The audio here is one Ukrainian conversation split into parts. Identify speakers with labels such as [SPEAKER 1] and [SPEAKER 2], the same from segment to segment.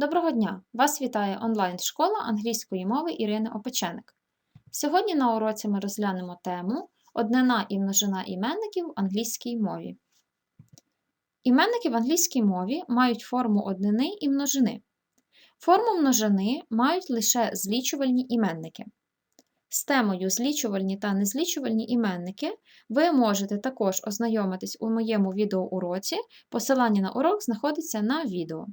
[SPEAKER 1] Доброго дня! Вас вітає онлайн-школа англійської мови Ірини Опеченик. Сьогодні на уроці ми розглянемо тему однина і множина іменників в англійській мові. Іменники в англійській мові мають форму однини і множини. Форму множини мають лише злічувальні іменники. З темою злічувальні та незлічувальні іменники ви можете також ознайомитись у моєму відеоуроці. Посилання на урок знаходиться на відео.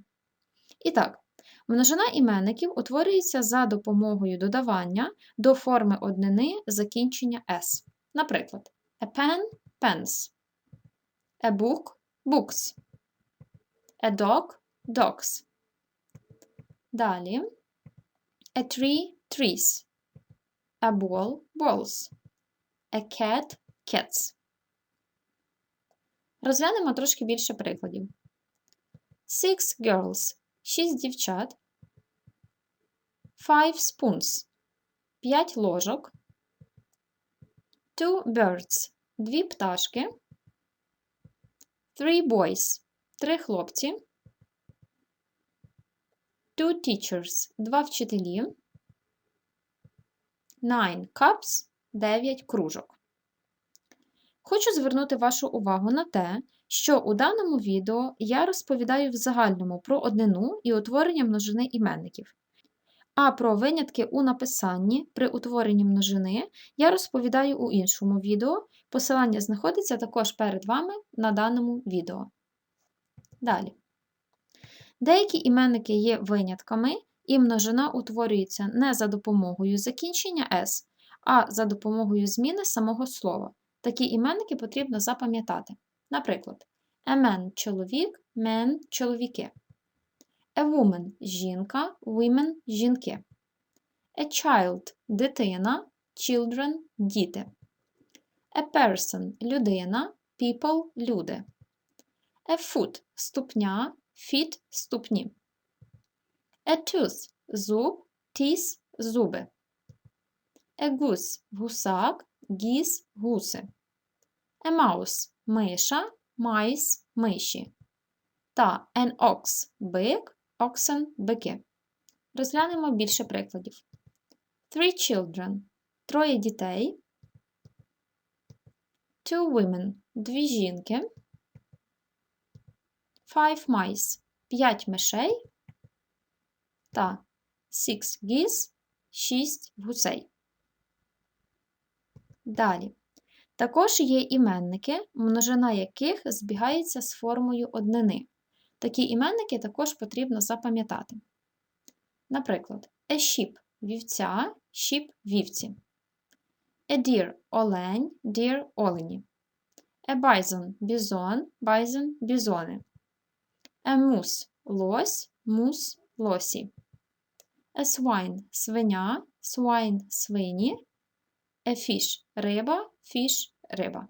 [SPEAKER 1] І так, множина іменників утворюється за допомогою додавання до форми однини закінчення S. Наприклад, a pen pens, a book books, a dog dogs. Далі a tree trees, a ball balls, a cat cats. Розглянемо трошки більше прикладів. Six girls 6 дівчат, five spoons, 5 ложок, two birds, 2 пташки, three boys, 3 хлопці, two teachers, 2 вчителі, nine cups, 9 кружок. Хочу звернути вашу увагу на те, що у даному відео я розповідаю в загальному про однину і утворення множини іменників. А про винятки у написанні при утворенні множини я розповідаю у іншому відео. Посилання знаходиться також перед вами на даному відео. Далі. Деякі іменники є винятками, і множина утворюється не за допомогою закінчення S, а за допомогою зміни самого слова. Такі іменники потрібно запам'ятати. Наприклад, a man – чоловік, men – чоловіки. A woman – жінка, women – жінки. A child – дитина, children – діти. A person – людина, people – люди. A foot – ступня, feet – ступні. A tooth – зуб, teeth – зуби. A goose – гусак, geese – гуси. A mouse – миша, mice – миші. Та an ox – бик, oxen – бики. Розглянемо більше прикладів. Three children – троє дітей. Two women – дві жінки. Five mice – п'ять мишей. Та six geese – шість гусей. Далі. Також є іменники, множина яких збігається з формою однини. Такі іменники також потрібно запам'ятати. Наприклад, a sheep – вівця, sheep – вівці. A deer – олень, deer – олені. A bison – бізон, bison – бізони. A moose – лось, moose – лосі. A swine – свиня, swine – свині. A fish – риба, fish – риба.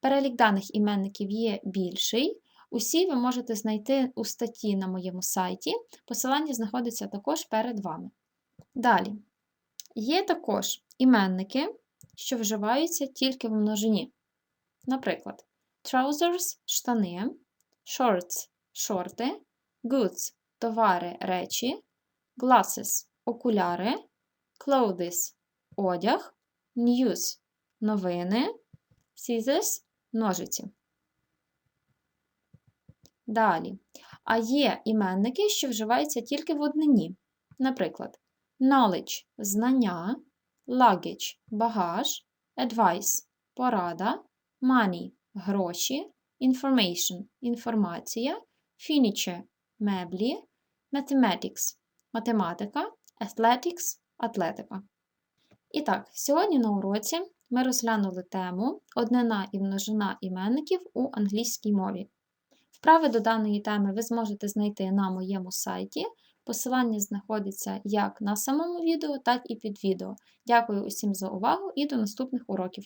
[SPEAKER 1] Перелік даних іменників є більший. Усі ви можете знайти у статті на моєму сайті. Посилання знаходиться також перед вами. Далі. Є також іменники, що вживаються тільки в множині. Наприклад, trousers – штани, shorts – шорти, goods – товари речі, glasses – окуляри, clothes – одяг, news – новини, scissors – ножиці. Далі. А є іменники, що вживаються тільки в однині. Наприклад, knowledge – знання, luggage – багаж, advice – порада, money – гроші, information – інформація, furniture – меблі, mathematics – математика, athletics – атлетика. І так, сьогодні на уроці ми розглянули тему однина і множина іменників у англійській мові. Вправи до даної теми ви зможете знайти на моєму сайті. Посилання знаходиться як на самому відео, так і під відео. Дякую усім за увагу і до наступних уроків!